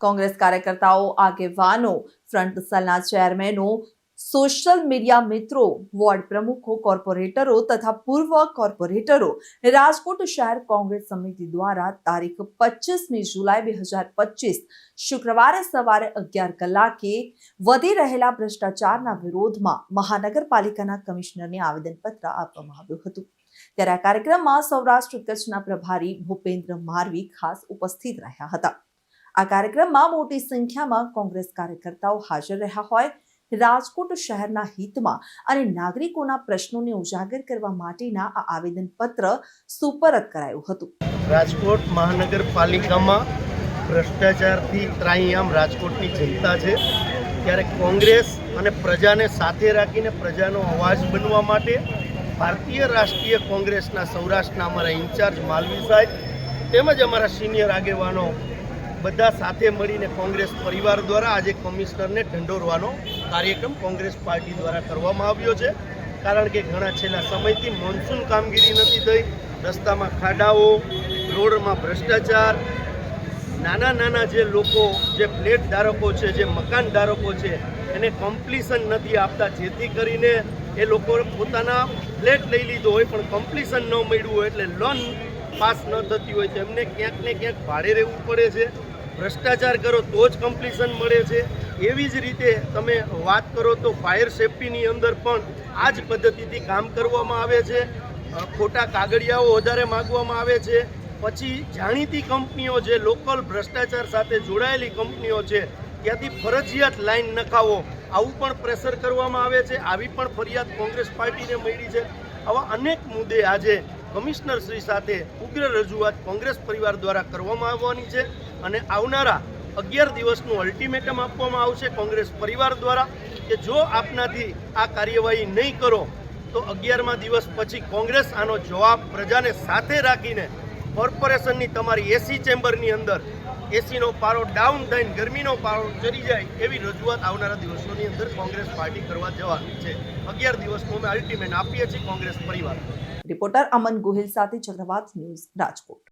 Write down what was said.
કોંગ્રેસ કાર્યકર્તાઓ આગેવાનો, ફ્રન્ટ સેલના ચેરમેનો, સોશિયલ મીડિયા મિત્રો, વોર્ડ પ્રમુખો, કોર્પોરેટરો તથા પૂર્વ કોર્પોરેટરો રાજકોટ શહેર કોંગ્રેસ સમિતિ દ્વારા તારીખ પચીસમી જુલાઈ બે હજાર પચીસ શુક્રવારે સવારે અગિયાર કલાકે વધી રહેલા ભ્રષ્ટાચારના વિરોધમાં મહાનગરપાલિકાના કમિશનરને આવેદનપત્ર આપવામાં આવ્યું હતું. ત્યારે આ કાર્યક્રમમાં સૌરાષ્ટ્ર કચ્છના પ્રભારી ભૂપેન્દ્ર મારવી ખાસ ઉપસ્થિત રહ્યા હતા. આ કાર્યક્રમમાં મોટી સંખ્યામાં કોંગ્રેસ કાર્યકર્તાઓ હાજર રહ્યા હોય. રાજકોટ શહેરના હિતમાં અને નાગરિકોના પ્રશ્નોને ઉજાગર કરવા માટેના આ આવેદનપત્ર સુપરત કરાયું હતું. રાજકોટ મહાનગરપાલિકામાં ભ્રષ્ટાચારથી ત્રાહિયામ રાજકોટની જનતા છે. ત્યારે કોંગ્રેસ અને પ્રજાને સાથે રાખીને પ્રજાનો અવાજ બનવા માટે ભારતીય રાષ્ટ્રીય કોંગ્રેસના સૌરાષ્ટ્રના અમારા ઇન્ચાર્જ માલવી સાહેબ તેમજ અમારા સિનિયર આગેવાનો બધા સાથે મળીને કોંગ્રેસ પરિવાર દ્વારા આજે કમિશનરને ઢંઢોરવાનો કાર્યક્રમ કોંગ્રેસ પાર્ટી દ્વારા કરવામાં આવ્યો છે. કારણ કે ઘણા છેલ્લા સમયથી મોન્સૂન કામગીરી નથી થઈ. રસ્તામાં ખાડાઓ, રોડમાં ભ્રષ્ટાચાર. નાના નાના જે લોકો, જે ફ્લેટ ધારકો છે, જે મકાન ધારકો છે, એને કમ્પ્લીશન નથી આપતા. જેથી કરીને એ લોકો પોતાના ફ્લેટ લઈ લીધો હોય પણ કમ્પ્લીશન ન મળ્યું હોય એટલે લોન પાસ ન થતી હોય છે. એમને ક્યાંક ને ક્યાંક ભાડે રહેવું પડે છે. ભ્રષ્ટાચાર કરો તો જ કમ્પ્લીશન મળે છે. એવી જ રીતે તમે વાત કરો તો ફાયર સેફટીની અંદર પણ આ જ પદ્ધતિથી કામ કરવામાં આવે છે. ખોટા કાગળિયાઓ વધારે માગવામાં આવે છે. પછી જાણીતી કંપનીઓ જે લોકલ ભ્રષ્ટાચાર સાથે જોડાયેલી કંપનીઓ છે, ત્યાંથી ફરજિયાત લાઈન નખાવો. આવું પણ પ્રેશર કરવામાં આવે છે. આવી પણ ફરિયાદ કોંગ્રેસ પાર્ટીને મળી છે. આવા અનેક મુદ્દે આજે કમિશનર શ્રી સાથે ઉગ્ર રજૂઆત કોંગ્રેસ પરિવાર દ્વારા કરવામાં આવવાની છે અને આવનારા અગિયાર દિવસનું અલ્ટિમેટમ આપવામાં આવશે કોંગ્રેસ પરિવાર દ્વારા કે જો આપનાથી આ કાર્યવાહી નહીં કરો, તો અગિયારમા દિવસ પછી કોંગ્રેસ આનો જવાબ પ્રજાને સાથે રાખીને કોર્પોરેશનની તમારી એસી ચેમ્બરની અંદર એસીનો પારો ડાઉન થઈને ગરમીનો પારો ચડી જાય એવી રજૂઆત આવનારા દિવસોની અંદર કોંગ્રેસ પાર્ટી કરવા જવાની છે. અગિયાર દિવસનું અમે અલ્ટિમેટ આપીએ છીએ કોંગ્રેસ પરિવાર. રિપોર્ટર અમન ગોહિલ સાથે ચક્રવાત ન્યૂઝ રાજકોટ.